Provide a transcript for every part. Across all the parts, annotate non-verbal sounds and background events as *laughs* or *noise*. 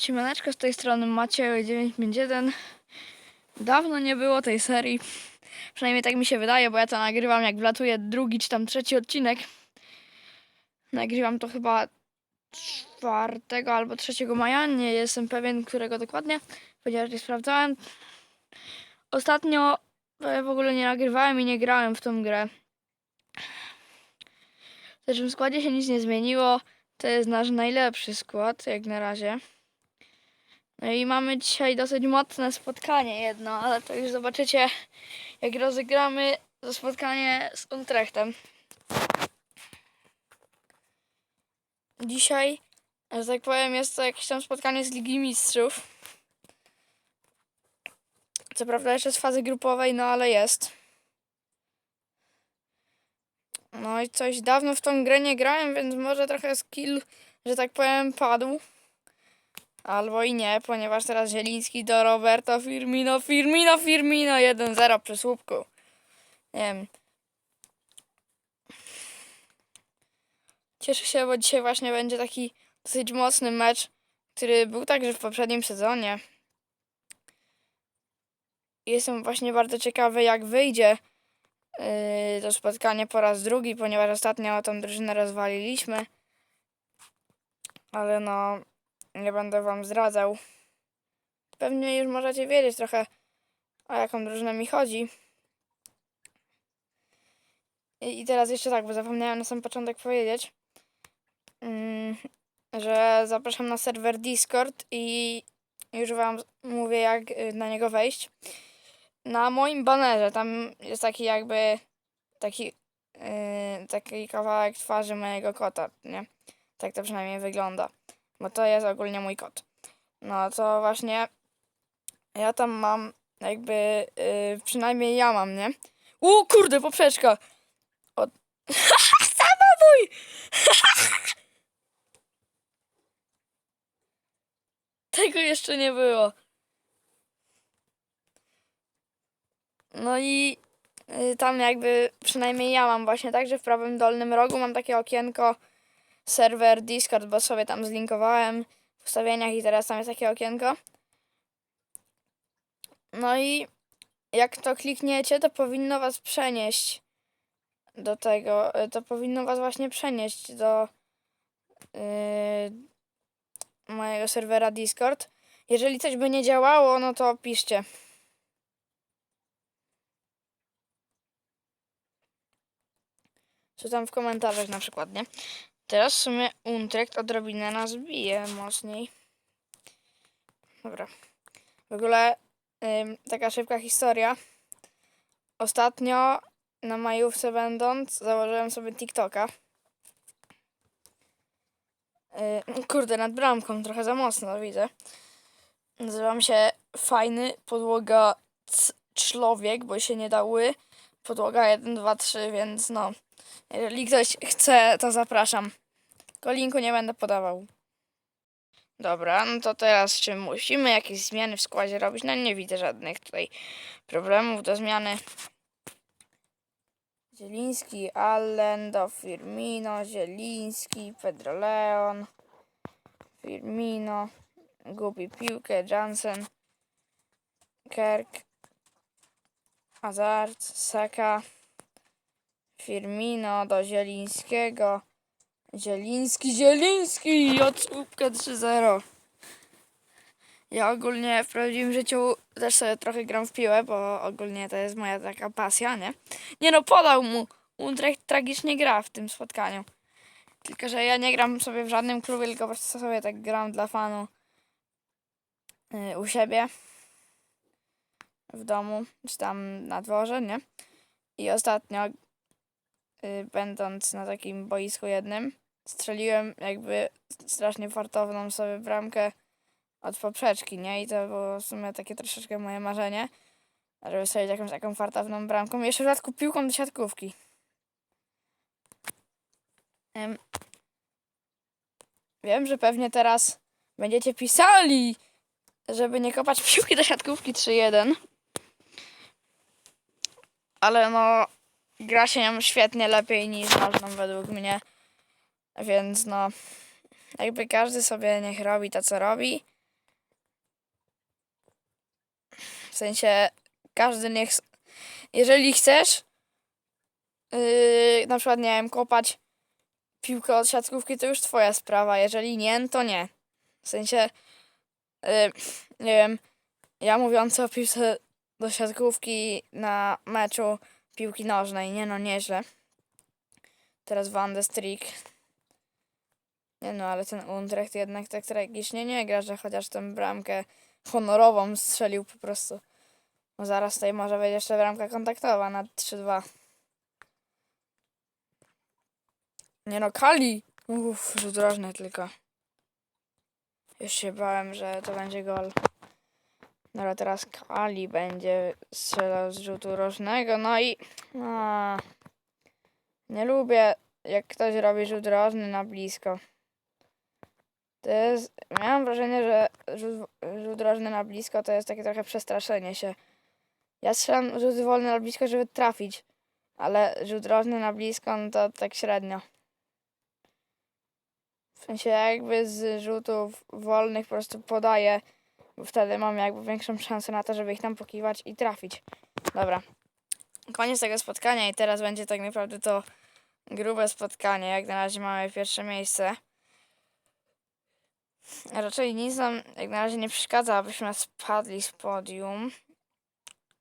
Siemaneczko z tej strony Maciej 951. Dawno nie było tej serii. Przynajmniej tak mi się wydaje, bo ja to nagrywam jak wlatuje drugi czy tam trzeci odcinek. Nagrywam to chyba 4 albo 3 maja. Nie jestem pewien, którego dokładnie. Ponieważ nie sprawdzałem. Ostatnio e, w ogóle nie nagrywałem i nie grałem w tą grę. W naszym składzie się nic nie zmieniło. To jest nasz najlepszy skład, jak na razie. No i mamy dzisiaj dosyć mocne spotkanie jedno, ale to już zobaczycie, jak rozegramy to spotkanie z Utrechtem. Dzisiaj, że tak powiem, jest to jakieś tam spotkanie z Ligi Mistrzów. Co prawda jeszcze z fazy grupowej, no ale jest. No i coś dawno w tą grę nie grałem, więc może trochę skill, że tak powiem, padł. Albo i nie, ponieważ teraz Zieliński do Roberto Firmino, Firmino, Firmino 1-0 przy słupku. Nie wiem. Cieszę się, bo dzisiaj właśnie będzie taki dosyć mocny mecz, który był także w poprzednim sezonie. Jestem właśnie bardzo ciekawy, jak wyjdzie yy, to spotkanie po raz drugi, ponieważ ostatnio tą drużynę rozwaliliśmy. Ale no, nie będę wam zdradzał. Pewnie już możecie wiedzieć trochę, o jaką drużynę mi chodzi. I, i teraz jeszcze tak, bo zapomniałem na sam początek powiedzieć, mm, że zapraszam na serwer Discord i już wam mówię, jak y, na niego wejść. Na moim banerze tam jest taki jakby taki, yy, taki kawałek twarzy mojego kota, nie? Tak to przynajmniej wygląda bo to jest ogólnie mój kot. No to właśnie ja tam mam jakby, yy, przynajmniej ja mam, nie? U kurde, poprzeczka! Od... *laughs* Samobój! *laughs* Tego jeszcze nie było. No i y, tam jakby, przynajmniej ja mam właśnie tak, że w prawym dolnym rogu mam takie okienko serwer Discord, bo sobie tam zlinkowałem w ustawieniach i teraz tam jest takie okienko. No i jak to klikniecie, to powinno was przenieść do tego, y, to powinno was właśnie przenieść do yy, mojego serwera Discord. Jeżeli coś by nie działało, no to piszcie. Czy tam w komentarzach na przykład, nie? Teraz w sumie Untrekt odrobinę nas bije mocniej. Dobra. W ogóle ym, taka szybka historia. Ostatnio na majówce będąc założyłem sobie TikToka. Yy, kurde, nad bramką trochę za mocno widzę. Nazywam się Fajny Podłoga Człowiek, bo się nie dały. Podłoga 1, 2, 3, więc no. Jeżeli ktoś chce, to zapraszam. Tylko linku nie będę podawał. Dobra, no to teraz czy musimy jakieś zmiany w składzie robić? No nie widzę żadnych tutaj problemów do zmiany. Zieliński, Allen, do Firmino, Zieliński, Pedro Leon, Firmino, gubi piłkę, Jansen, Kerk, Hazard, Saka, Firmino do Zielińskiego, Zieliński, Zieliński od słupka 3-0. Ja ogólnie w prawdziwym życiu też sobie trochę gram w piłę, bo ogólnie to jest moja taka pasja, nie? Nie no, podał mu. Utrecht tragicznie gra w tym spotkaniu. Tylko, że ja nie gram sobie w żadnym klubie, tylko po prostu sobie tak gram dla fanu yy, u siebie w domu, czy tam na dworze, nie? I ostatnio, będąc na takim boisku jednym, strzeliłem jakby strasznie fartowną sobie bramkę od poprzeczki, nie? I to było w sumie takie troszeczkę moje marzenie, żeby strzelić jakąś taką fartowną bramką. Jeszcze w dodatku piłką do siatkówki. Em, Wiem, że pewnie teraz będziecie pisali, żeby nie kopać *laughs* piłki do siatkówki 3-1. Ale no, gra się ją świetnie lepiej niż nożną według mnie. Więc no, jakby każdy sobie niech robi to, co robi. W sensie, każdy niech... Jeżeli chcesz, yy, na przykład, nie wiem, kopać piłkę od siatkówki, to już twoja sprawa. Jeżeli nie, to nie. W sensie, yy, nie wiem, ja mówiąc o piłce do siatkówki na meczu piłki nożnej, nie no, nieźle. Teraz Van de Strik. Nie no, ale ten Utrecht jednak tak tragicznie nie gra, że chociaż tę bramkę honorową strzelił po prostu. No zaraz tutaj może być jeszcze bramka kontaktowa na 3-2. Nie no, Kali! Uff, rzut tylko. Już się bałem, że to będzie gol. No ale teraz Kali będzie strzelał z rzutu rożnego, no i... A, nie lubię, jak ktoś robi rzut rożny na blisko. To jest... Miałam wrażenie, że rzut, rzut rożny na blisko to jest takie trochę przestraszenie się. Ja strzelam rzut wolny na blisko, żeby trafić. Ale rzut rożny na blisko, no to tak średnio. W sensie jakby z rzutów wolnych po prostu podaję, wtedy mam jakby większą szansę na to, żeby ich tam pokiwać i trafić. Dobra. Koniec tego spotkania i teraz będzie tak naprawdę to grube spotkanie. Jak na razie mamy pierwsze miejsce. Raczej nic nam jak na razie nie przeszkadza, abyśmy spadli z podium.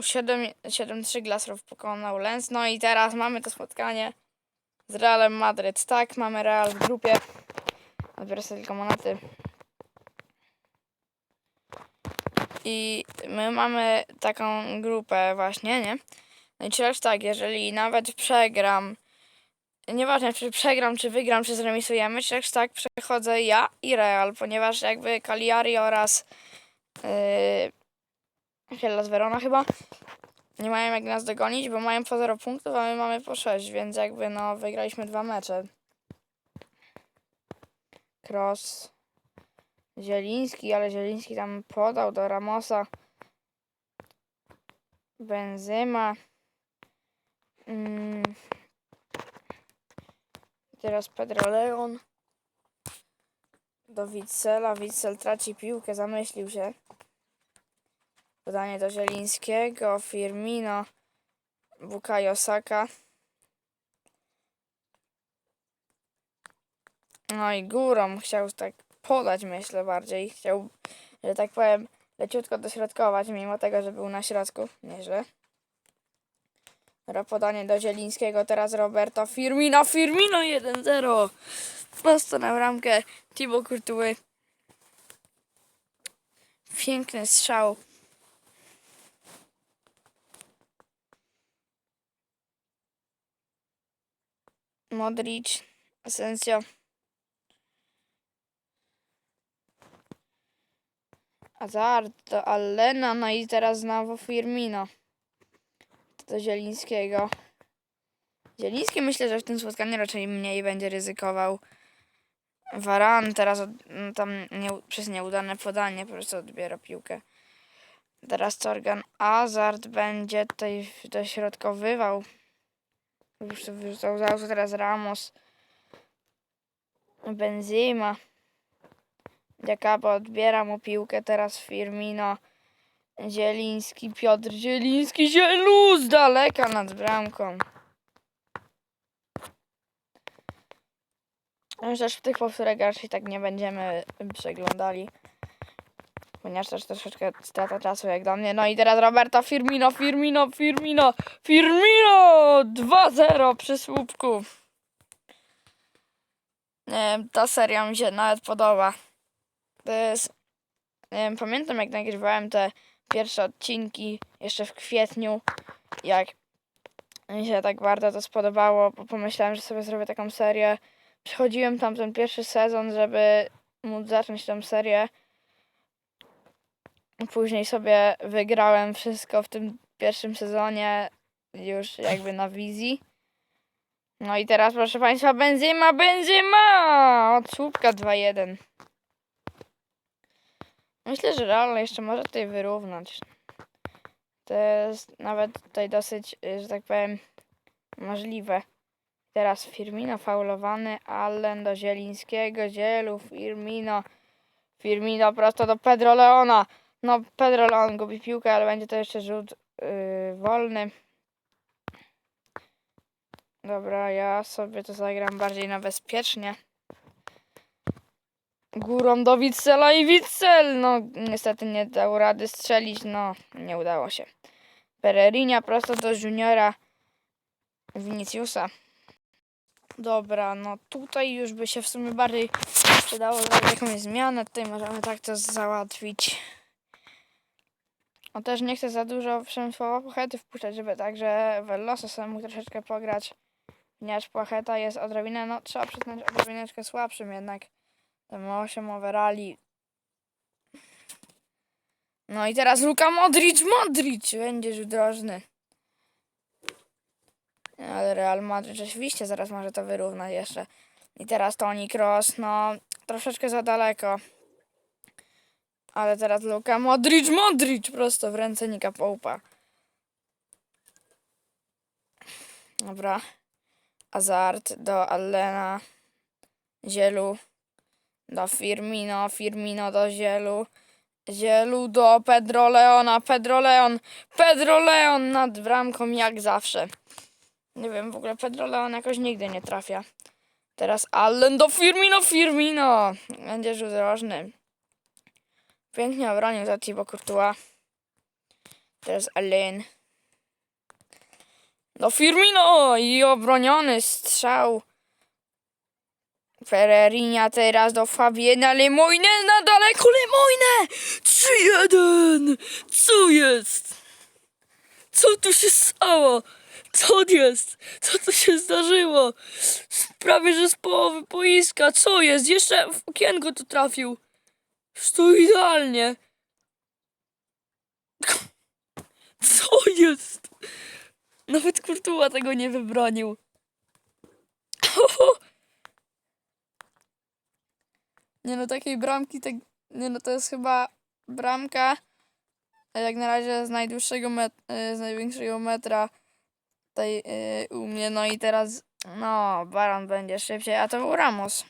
7 7-3 Glasrow pokonał Lens. No i teraz mamy to spotkanie z Realem Madryt. Tak, mamy Real w grupie. Odbiorę sobie tylko monety. I my mamy taką grupę właśnie, nie? No i teraz tak, jeżeli nawet przegram, nieważne czy przegram, czy wygram, czy zremisujemy, czy też tak przechodzę ja i Real, ponieważ jakby Cagliari oraz yy, Hellas Verona chyba nie mają jak nas dogonić, bo mają po 0 punktów, a my mamy po 6, więc jakby no wygraliśmy dwa mecze. Cross. Zieliński, ale Zieliński tam podał do Ramosa. Benzyma. Mm. Teraz Pedro Leon. Do Witzela. Witzel traci piłkę, zamyślił się. Podanie do Zielińskiego. Firmino. Bukayo Saka. No i górą chciał tak podać, myślę bardziej. Chciał, że tak powiem, leciutko dośrodkować, mimo tego, że był na środku. Nieźle. Podanie do Zielińskiego, teraz Roberto Firmino, Firmino 1-0. Prosto na bramkę Thibaut Courtois. Piękny strzał. Modric, Asensio. Hazard do Allena, no i teraz znowu Firmino. Do Zielińskiego. Zieliński myślę, że w tym spotkaniu raczej mniej będzie ryzykował. Varan teraz od, no tam nie, przez nieudane podanie po prostu odbiera piłkę. Teraz Torgan Hazard będzie tutaj dośrodkowywał. Już to wyrzucał z teraz Ramos. Benzema. Jakaba odbiera mu piłkę, teraz Firmino. Zieliński, Piotr Zieliński, Zielu z daleka nad bramką. Chociaż w tych powtórek raczej tak nie będziemy przeglądali. Ponieważ też troszeczkę strata czasu jak dla mnie. No i teraz Roberto Firmino, Firmino, Firmino, Firmino! 2-0 przy słupku. Nie ta seria mi się nawet podoba. To jest... Pamiętam jak nagrywałem te pierwsze odcinki jeszcze w kwietniu, jak mi się tak bardzo to spodobało, bo pomyślałem, że sobie zrobię taką serię. Przechodziłem tam ten pierwszy sezon, żeby móc zacząć tę serię. Później sobie wygrałem wszystko w tym pierwszym sezonie już jakby na wizji. No i teraz proszę Państwa, Benzema, Benzema! Od słupka 2-1. Myślę, że Real jeszcze może tutaj wyrównać. To jest nawet tutaj dosyć, y, że tak powiem, możliwe. Teraz Firmino faulowany, Allen do Zielińskiego, Zielu, Firmino, Firmino prosto do Pedro Leona. No, Pedro Leon gubi piłkę, ale będzie to jeszcze rzut yy, wolny. Dobra, ja sobie to zagram bardziej na bezpiecznie. Górą do Witzela i Witzel! No, niestety nie dał rady strzelić, no, nie udało się. Pererinia prosto do juniora Viniciusa. Dobra, no tutaj już by się w sumie bardziej przydało zrobić jakąś zmianę. Tutaj możemy tak to załatwić. No też nie chcę za dużo Przemysława Płachety wpuszczać, żeby także Veloso sobie troszeczkę pograć. Ponieważ Płacheta jest odrobinę, no trzeba przyznać, odrobineczkę słabszym jednak. Ma 8 overali. No i teraz Luka Modric, Modric będzie rzut drożny. Ale Real Madrid oczywiście zaraz może to wyrównać jeszcze. I teraz Toni Kroos, no troszeczkę za daleko. Ale teraz Luka Modric, Modric prosto w ręce Nika Poupa. Dobra. Azard do Allena. Zielu. Do Firmino, Firmino do Zielu. Zielu do Pedro Leona, Pedro Leon, Pedro Leon nad bramką jak zawsze. Nie wiem, w ogóle Pedro Leon jakoś nigdy nie trafia. Teraz Allen do Firmino, Firmino. Będzie rzut rożny. Pięknie obronił za Thibaut Courtois. Teraz Allen. Do Firmino i obroniony strzał. Ferrerinia teraz do Fabiena Lemoyne na daleko Lemoyne! 3-1! Co jest? Co tu się stało? Co jest? Co tu się zdarzyło? Prawie, że z połowy boiska. Co jest? Jeszcze w okienko tu trafił. To idealnie. Co jest? Nawet Kurtuła tego nie wybronił. *laughs* Nie no, takiej bramki, tak, nie no, to jest chyba bramka, jak na razie z najdłuższego, met, e, z największego metra tutaj e, u mnie, no i teraz, no, Baran będzie szybciej, a to był Ramos.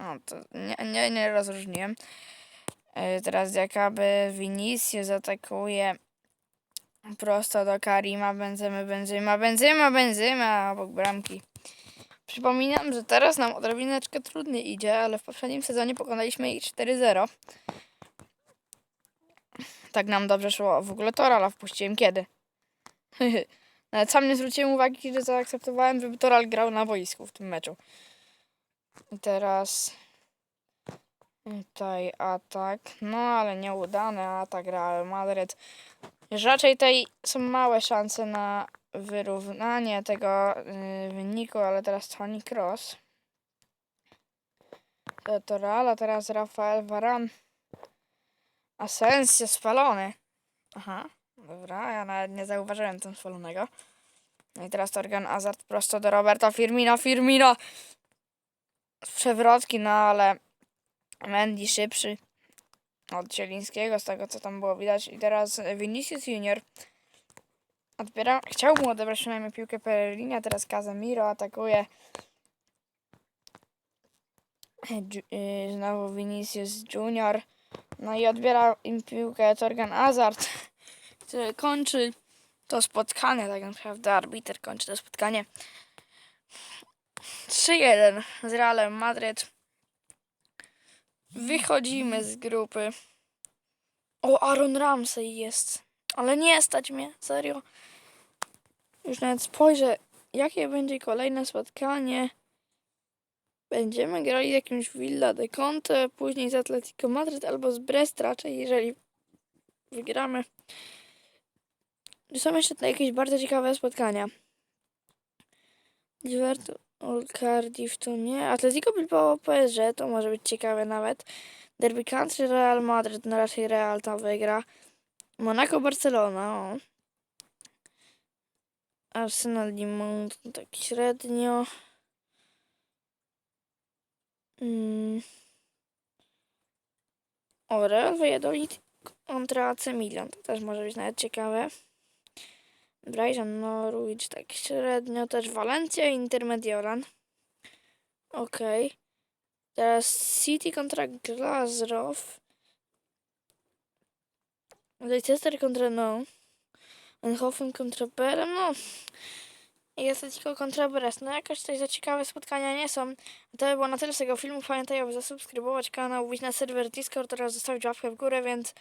No, to nie, nie, nie rozróżniłem. E, Teraz jakaby Vinicius atakuje prosto do Karima, Benzemy, Benzema, Benzema, Benzema obok bramki. Przypominam, że teraz nam odrobineczkę trudniej idzie, ale w poprzednim sezonie pokonaliśmy ich 4-0. Tak nam dobrze szło. W ogóle Torala wpuściłem kiedy? *laughs* Nawet sam nie zwróciłem uwagi, że zaakceptowałem, żeby Toral grał na boisku w tym meczu. I teraz tutaj atak. No ale nieudany atak Real Madryt. Raczej tutaj są małe szanse na wyrównanie tego y, wyniku, ale teraz Toni Cross. To, to teraz Rafael Varan. Asensio spalony. Aha, dobra, ja nawet nie zauważyłem tam spalonego. No i teraz Torgan Azard prosto do Roberta Firmino, Firmino! Z przewrotki, no ale Mendy szybszy od Zielińskiego, z tego co tam było widać. I teraz Vinicius Junior odbiera, chciał odebrać przynajmniej piłkę Perelinia, teraz Casemiro atakuje. Yy, Znowu Vinicius Junior. No i odbiera im piłkę Torgan Azard, *laughs* który kończy to spotkanie, tak naprawdę arbiter kończy to spotkanie. 3-1 z Realem Madryt. Wychodzimy z grupy. O, Aaron Ramsey jest. Ale nie stać mnie, serio. Już nawet spojrzę, jakie będzie kolejne spotkanie. Będziemy grali z jakimś Villa de Conte, później z Atletico Madryt albo z Brest raczej, jeżeli wygramy. Są jeszcze jakieś bardzo ciekawe spotkania. Liverpool, Cardiff to nie. Atletico Bilbao PSG to może być ciekawe nawet. Derby Country Real Madrid, no raczej Real tam wygra. Monaco Barcelona, o. Arsenal Limon to tak średnio. Mm. O, Real Valladolid kontra AC Milan, to też może być nawet ciekawe. Brighton Norwich tak średnio, też Valencia Inter Mediolan. Okej. Teraz City kontra Glasgow. Leicester kontra no. Eindhoven kontra Perem, no. I Atletico kontra Brest. No jakoś coś za ciekawe spotkania nie są. To by było na tyle z tego filmu. Pamiętaj, aby zasubskrybować kanał, wbić na serwer Discord oraz zostawić łapkę w górę, więc